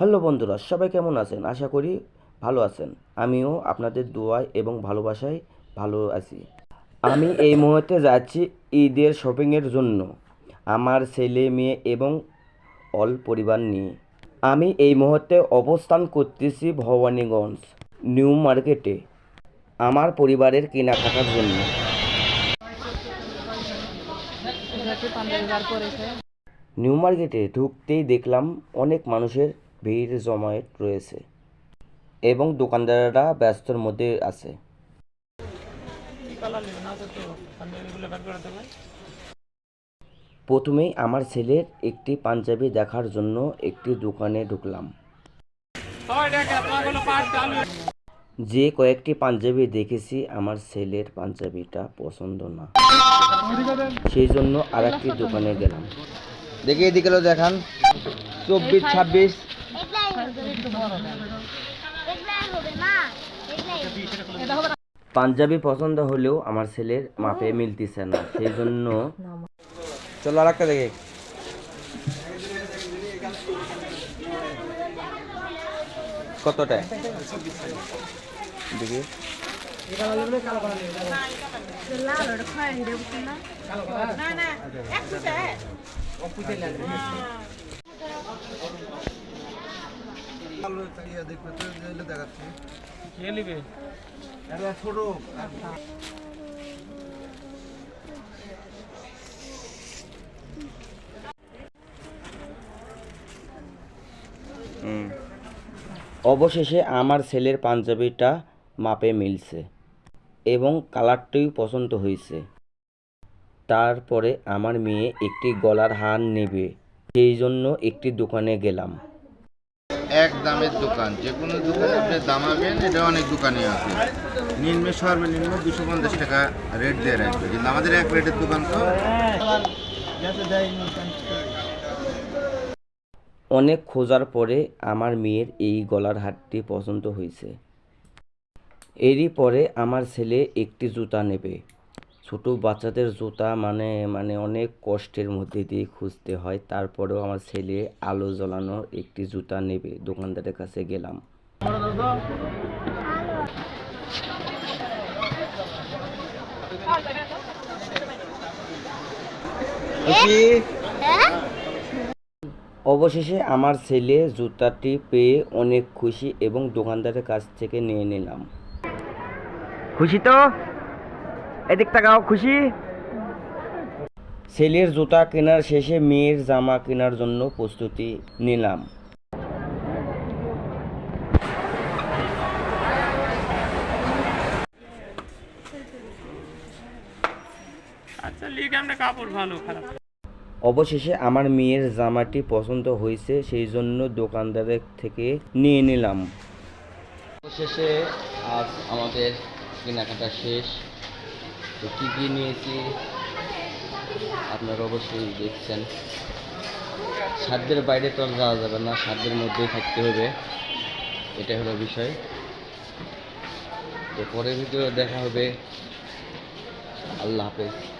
Hello বন্ধুরা, সবাই কেমন আছেন? আশা করি ভালো আছেন। আমিও আপনাদের দোয়ায় এবং ভালোবাসায় ভালো আছি। আমি এই মুহূর্তে যাচ্ছি ঈদের শপিংয়ের জন্য আমার ছেলে, মেয়ে এবং অল পরিবার নিয়ে। আমি এই মুহূর্তে অবস্থান করতেছি ভবানীগঞ্জ নিউ মার্কেটে আমার পরিবারের কেনাকাটার জন্য। নিউ মার্কেটে ঢুকতেই দেখলাম অনেক মানুষের ভিড় জমায়েত রয়েছে এবং দোকানদাররা ব্যস্তর মধ্যে আছে। প্রথমেই আমার ছেলের একটি পাঞ্জাবি দেখার জন্য একটি দোকানে ঢুকলাম। যে কয়েকটি পাঞ্জাবি দেখেছি, আমার ছেলের পাঞ্জাবিটা পছন্দ না। সেই জন্য আর একটি দোকানে গেলাম। দেখি এদিকে দেখান। চব্বিশ, ছাব্বিশ। পাঞ্জাবি পছন্দ হলেও আমার ছেলের মাপে মিলতেছে না সেই জন্য চলো আর একটা দেখে। কতটা? দেখি। হুম। অবশেষে আমার ছেলের পাঞ্জাবিটা মাপে মিলছে এবং কালারটাও পছন্দ হয়েছে। তারপরে আমার মেয়ে একটি গলার হার নেবে সেই জন্য একটি দোকানে গেলাম। এক দামের দোকান। যে কোনো দোকানে আপনি দামাবেন এটা অনেক দোকানে আছে। নিম্ন সর্বনিম্ন দুশো পঞ্চাশ টাকা রেট দিয়ে রাখবে। কিন্তু আমাদের এক রেটের দোকান তো। অনেক খোঁজার পরে আমার মেয়ের এই গলার হারটি পছন্দ হয়েছে। এরই পরে আমার ছেলে একটি জুতা নেবে। ছোট বাচ্চাদের জুতা মানে মানে অনেক কষ্টের মধ্যে দিয়ে খুঁজতে হয়। তারপরেও আমার ছেলে আলো জ্বালানো একটি জুতা নেবে। দোকানদারের কাছে গেলাম। অবশেষে আমার ছেলে জুতাটি পেয়ে অনেক খুশি এবং দোকানদারের কাছ থেকে নিয়ে নিলাম। খুশি তো? এদিক তাকাও খুশি? ছেলের জুতা কেনার শেষে মেয়ের জামা কেনার জন্য প্রস্তুতি নিলাম। আচ্ছা লিগ আমরা কাপড় ভালো খারাপ। অবশেষে আমার মেয়ের জামাটি পছন্দ হয়েছে সেই জন্য দোকানদারের থেকে নিয়ে নিলাম। অবশেষে আজ আমাদের কেনাকাটা শেষ। তো কী কী নিয়েছি? আপনারা অবশ্যই দেখছেন। সাধ্যের বাইরে তো আর যাওয়া যাবে না, সাধ্যের মধ্যেই থাকতে হবে। এটা হলো বিষয়। তো পরের ভিডিও দেখা হবে। আল্লাহ হাফেজ।